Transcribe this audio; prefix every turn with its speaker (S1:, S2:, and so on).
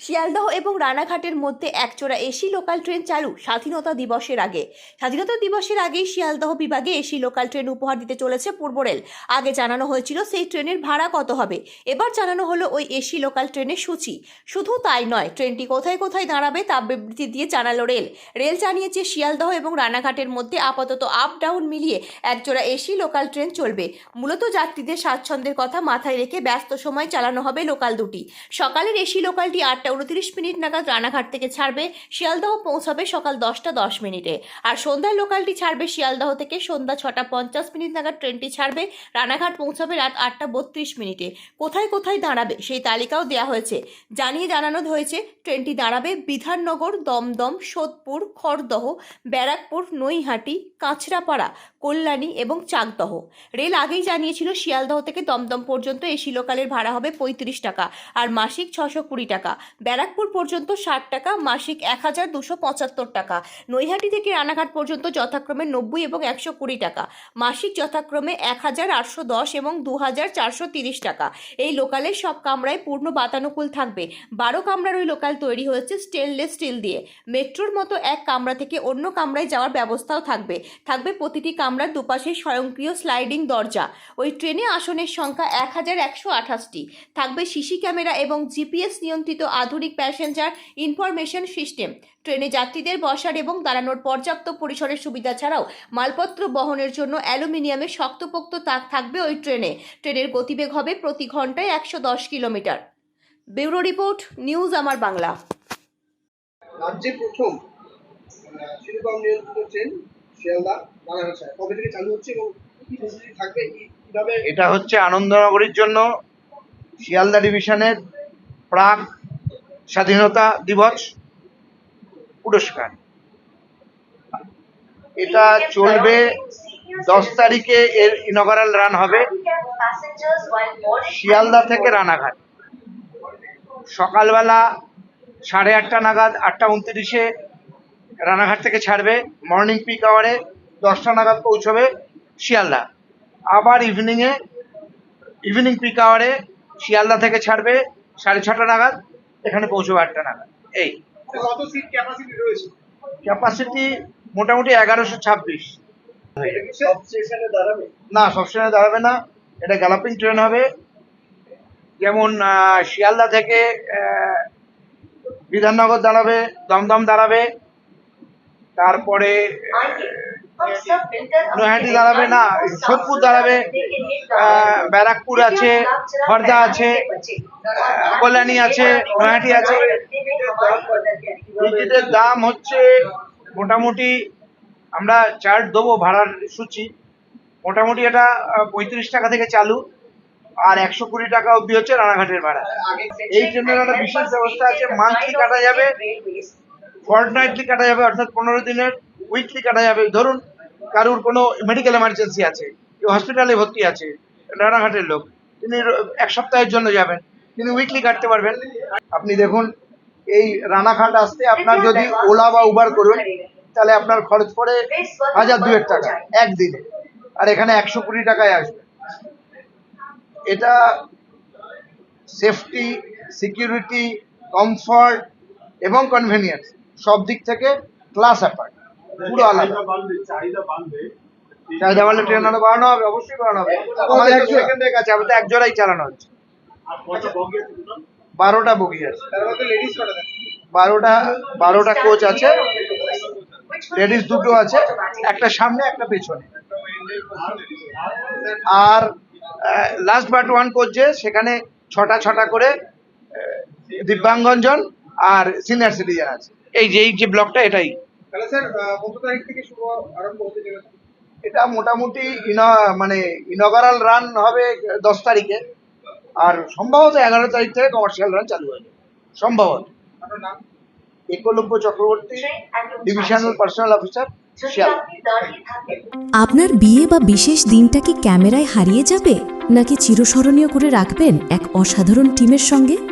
S1: শিয়ালদহ এবং রানাঘাটের মধ্যে একজোড়া এসি লোকাল ট্রেন চালু স্বাধীনতা দিবসের আগে। স্বাধীনতা দিবসের আগেই শিয়ালদহ বিভাগে এসি লোকাল ট্রেন উপহার দিতে চলেছে পূর্ব রেল। আগে জানানো হয়েছিল সেই ট্রেনের ভাড়া কত হবে। এবার জানানো হলো ওই এসি লোকাল ট্রেনের সূচি। শুধু তাই নয় ট্রেনটি কোথায় কোথায় দাঁড়াবে তা বিবৃতি দিয়ে জানালো রেল। রেল জানিয়েছে শিয়ালদহ এবং রানাঘাটের মধ্যে আপাতত আপ ডাউন মিলিয়ে একজোড়া এসি লোকাল ট্রেন চলবে। মূলত যাত্রীদের স্বাচ্ছন্দ্যের কথা মাথায় রেখে ব্যস্ত সময় চালানো হবে লোকাল দুটি। সকালের এসি লোকালটি আটটা উনত্রিশ মিনিট নাগাদ রানাঘাট থেকে ছাড়বে, শিয়ালদহ পৌঁছাবে সকাল দশটা দশ মিনিটে। আর সন্ধ্যার লোকালটি ছাড়বে শিয়ালদহ থেকে সন্ধ্যা ছটা পঞ্চাশ মিনিট নাগাদ ট্রেনটি ছাড়বে, রানাঘাট পৌঁছাবে রাত আটটা বত্রিশ মিনিটে। কোথায় কোথায় দাঁড়াবে সেই তালিকাও দেওয়া হয়েছে। জানিয়ে জানানো হয়েছে, ট্রেনটি দাঁড়াবে বিধাননগর, দমদম, সোদপুর, খড়দহ, ব্যারাকপুর, নৈহাটি, কাঁচরাপাড়া, কল্যাণী এবং চাকদহ। রেল আগেই জানিয়েছিল শিয়ালদহ থেকে দমদম পর্যন্ত এসি লোকালের ভাড়া হবে পঁয়ত্রিশ টাকা, আর মাসিক ছশো কুড়ি টাকা। ব্যারাকপুর পর্যন্ত ষাট টাকা, মাসিক এক হাজার দুশো পঁচাত্তর টাকা। নৈহাটি থেকে রানাঘাট পর্যন্ত যথাক্রমে নব্বই এবং একশো কুড়ি টাকা। মাসিক যথাক্রমে এক হাজার আটশো দশ এবং দু হাজার চারশো তিরিশ টাকা। এই লোকালের সব কামরায় পূর্ণ বাতানুকূল থাকবে। বারো কামরার ওই লোকাল তৈরি হয়েছে স্টেনলেস স্টিল দিয়ে। মেট্রোর মতো এক কামরা থেকে অন্য কামরায় যাওয়ার ব্যবস্থাও থাকবে। থাকবে প্রতিটি কামরার দুপাশে স্বয়ংক্রিয় স্লাইডিং দরজা। ওই ট্রেনে আসনের সংখ্যা এক হাজার একশো আঠাশটি। থাকবে সিসি ক্যামেরা এবং জিপিএস নিয়ন্ত্রিত আধুনিক প্যাসেঞ্জার ইনফরমেশন সিস্টেম। ট্রেনে যাত্রীদের বসার এবং দাঁড়ানোর পর্যাপ্ত পরিসরের সুবিধা ছাড়াও মালপত্র বহনের জন্য অ্যালুমিনিয়ামের শক্তপোক্ত তাক থাকবে ওই ট্রেনে। ট্রেনের গতিবেগ হবে প্রতি ঘন্টায় একশো দশ কিলোমিটার। ব্যুরো রিপোর্ট নিউজ আমার বাংলা।
S2: রাজ্যে প্রথম শিল্পম নিয়ন্ত্রিত ট্রেন শিয়ালদা কবে থেকে চালু হচ্ছে এবং কি ফেসিলিটি থাকবে কীভাবে?
S3: এটা হচ্ছে আনন্দনগরীর জন্য শিয়ালদা ডিভিশনের প্রাক স্বাধীনতা দিবস পুরস্কার। এটা চলবে দশ তারিখে এর ইনগারাল রান হবে শিয়ালদা থেকে রানাঘাট। সকালবেলা সাড়ে আটটা নাগাদ, আটটা উনত্রিশে রানাঘাট থেকে ছাড়বে। মর্নিং পিক আওয়ারে দশটা নাগাদ পৌঁছবে শিয়ালদা। আবার ইভিনিংয়ে ইভিনিং পিক আওয়ারে শিয়ালদা থেকে ছাড়বে সাড়ে ছটা নাগাদ। এখানে পৌঁছবে আটটা নাগাদ। এই।
S2: ক্যাপাসিটি
S3: মোটামুটি এগারোশো ছাব্বিশ।
S2: কি সব স্টেশনে দাঁড়াবে?
S3: না সবসময় দাঁড়াবে না। এটা গ্যালাপিং ট্রেন হবে। যেমন আহ, শিয়ালদা থেকে আহ, বিধাননগর দাঁড়াবে দমদম দাঁড়াবে। তারপরে নৈহাটি দাঁড়াবে না, সোদপুর দাঁড়াবে ব্যারাকপুর আছে খর্দা আছে কল্যাণী আছে নৈহাটি আছে। টিকিটের দাম হচ্ছে মোটামুটি, আমরা চার্ট দেবো ভাড়ার সূচি, মোটামুটি এটা পঁয়ত্রিশ টাকা থেকে চালু, আর একশো কুড়ি টাকা অবধি হচ্ছে রানাঘাটের ভাড়া। এই ট্রেনের একটা বিশেষ ব্যবস্থা আছে, মান্থলি কাটা যাবে ফর্টনাইটলি কাটা যাবে, অর্থাৎ পনেরো দিনের উইকলি কাটা যাবে। ধরুন কারুর কোনো মেডিকেল এমার্জেন্সি আছে কেউ হসপিটালে ভর্তি আছে রানাঘাটের লোক তিনি এক সপ্তাহের জন্য যাবেন তিনি উইকলি কাটতে পারবেন। আপনি দেখুন এই রানাঘাট আসতে আপনার যদি ওলা বা উবার করুন তাহলে আপনার খরচ পড়ে হাজার দুয়েক টাকা একদিনে। আর এখানে একশো কুড়ি টাকায় আসবে। এটা সেফটি সিকিউরিটি কমফর্ট এবং কনভেনিয়েন্স সব দিক থেকে ক্লাস অ্যাপার্ট পুরো আলাদা। চাহিদা বাড়লে ট্রেন আরও বাড়ানো হবে অবশ্যই বাড়ানো হবে। আমাদের একটু সেকেন্ডের কাছে আমাদের এক জোড়াই চালানো হচ্ছে। বারোটা বগি আছে।
S2: তার মধ্যে লেডিস কটা থাকে?
S3: বারোটা বারোটা কোচ আছে। লেডিস দুটো আছে একটা সামনে একটা পেছনে। আর লাস্ট বাট ওয়ান কোচ যে সেখানে ছটা ছটা করে দিব্যাঙ্গনজন আর সিনিয়র সিটিজেন আছে। এই যে এই যে ব্লকটা এটাই।
S2: তাহলে স্যার কত তারিখ থেকে শুরু আরম্ভ হতে চলেছে?
S3: এটা মোটামুটি ইন- মানে ইনগারাল রান হবে দশ তারিখে। আর সম্ভবত এগারো তারিখ থেকে কমার্শিয়াল রান চালু হবে। সম্ভবত।
S2: আপনার নাম?
S3: Ekalabya Chakraborty divisional personal officer
S4: আপনার বিয়ে বা বিশেষ দিনটা কি ক্যামেরায় হারিয়ে যাবে? নাকি চিরস্মরণীয় করে রাখবেন এক অসাধারণ টিমের সঙ্গে?